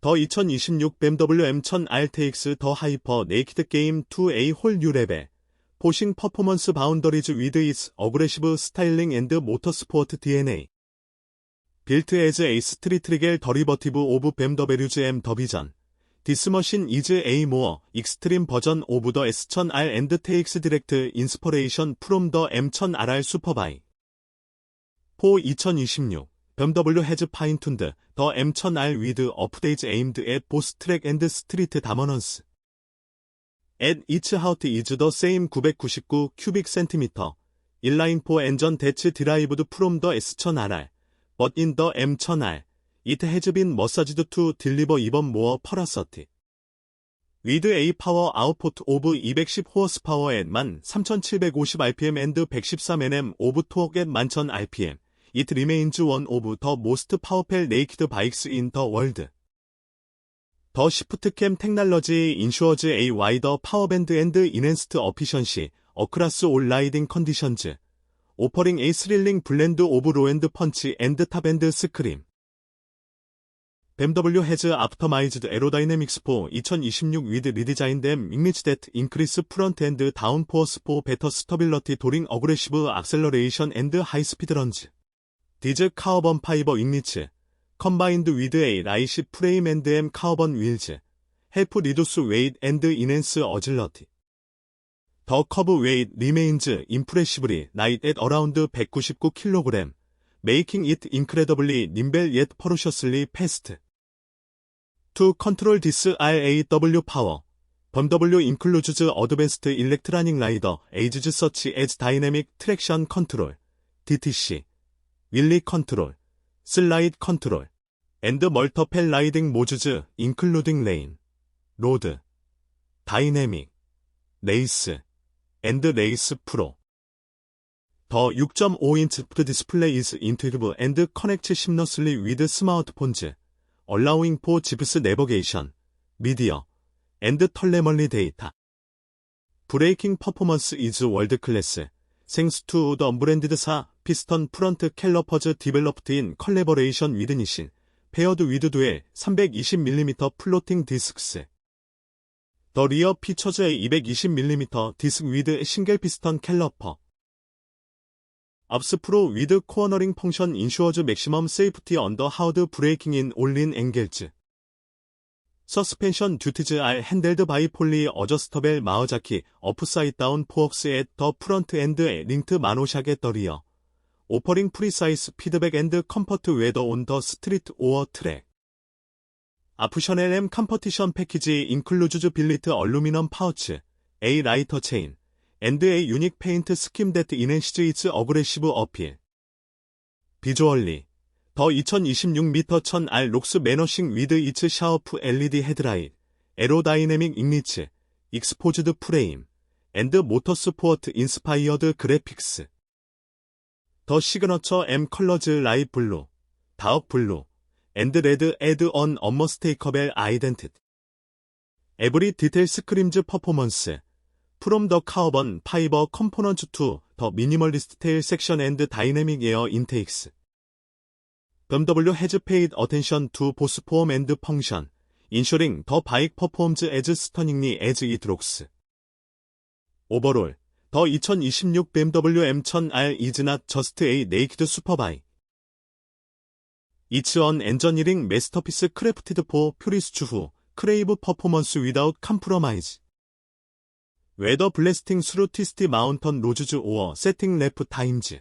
더 2026 BMW M1000 RTX 더 하이퍼 네이키드 게임 2A 홀 뉴레벨 포싱 퍼포먼스 바운더리즈 위드 이스 어그레시브 스타일링 앤드 모터스포트 DNA 빌트 에즈 에이 스트리트 리겔 더리버티브 오브 뱀더베류즈 M 더비전. 디스머신 이즈 에이 모어 익스트림 버전 오브 더 S1000R 앤드 테이크스 디렉트 인스퍼레이션 프롬 더 M1000RR 슈퍼바이. 포 2026 BMW has fine-tuned the M1000R with updates aimed at both track and street dominance. At its height is the same 999 cubic centimeter, inline for engine that's derived from the S1000RR, but in the M1000R, it has been massaged to deliver even more porosity. With a power output of 210 horsepower at 13,750 rpm and 113 Nm torque at 11,000 rpm, it remains one of the most powerful naked bikes in the world. The ShiftCam technology ensures a wider power band and enhanced efficiency across all riding conditions, offering a thrilling blend of low end punch and top end scream. BMW has optimized aerodynamics for 2026 with redesigned them image that increase front and down force for better stability during aggressive acceleration and high speed runs. 디즈 카우번 파이버 윙리츠, 컴바인드 위드 A 라이시 프레임 앤드 M 카우번 윌즈, 헬프 리두스 웨이트 앤드 이넨스 어질러티. 더 커브 웨이트 리메인즈 임프레시블리 나이트 앳 어라운드 199kg, 메이킹 잇 인크레더블리 님벨 옅 퍼루셔슬리 패스트. To control this RAW power, BMW includes Advanced Electronic Rider aids such as Dynamic Traction Control, DTC, 윌리 컨트롤, 슬라이드 컨트롤, 앤드 멀터펠 라이딩 모즈즈 인클루딩 레인, 로드, 다이내믹, 레이스, 앤드 레이스 프로. 더 6.5인치 푸드 디스플레이 is intuitive and connects seamlessly with smartphones, allowing for GPS navigation, media, and telemetry data. 브레이킹 퍼포먼스 world class, thanks to the unbranded 사 피스턴 프런트 캘러퍼즈 디벨롭드 인 컬래버레이션 위드 니신, 페어드 위드 두의 320mm 플로팅 디스크스. 더 리어 피처즈의 220mm 디스크 위드 싱글 피스턴 캘러퍼. 압스프로 위드 코어너링 펑션 인슈어즈 맥시멈 세이프티 언더 하우드 브레이킹 인 올린 앵겔즈. 서스펜션 듀티즈 알 핸델드 바이 폴리 어저스터벨 마어자키 어프사이드 다운 포억스 앳더 프런트 엔드 링트 마노샥의 더 리어. 오퍼링 프리사이스 피드백 앤드 컴퍼트 웨더 온 더 스트리트 오어 트랙. 아프셔넬 M 컴퍼티션 패키지 인클루즈즈 빌리트 얼루미넘 파우치, A 라이터 체인, 앤드 A 유닉 페인트 스킴 데트 이넨시즈 이츠 어그레시브 어필. 비주얼리, 더 2026m 1000R 록스 매너싱 위드 이츠 샤워프 LED 헤드라이트, 에로다이내믹 잉리츠, 익스포즈드 프레임, 앤드 모터스포어트 인스파이어드 그래픽스. 더 시그너처 M 컬러즈 라이 블루, 다억 블루, 앤드 레드 에드 언 언머스 테이커벨 아이덴티티. 에브리 디테일 스크림즈 퍼포먼스. 프롬 더 카우번 파이버 컴포넌트 투더 미니멀리스트 테일 섹션 앤드 다이내믹 에어 인테이크스. BMW paid attention to both form and function, ensuring the bike performs as stunningly as it looks. 오버롤, 더 2026 BMW M1000R is not just a. It's an engineering masterpiece crafted for purists who crave performance without compromise. Whether blasting through twisty mountain roads or setting lap times.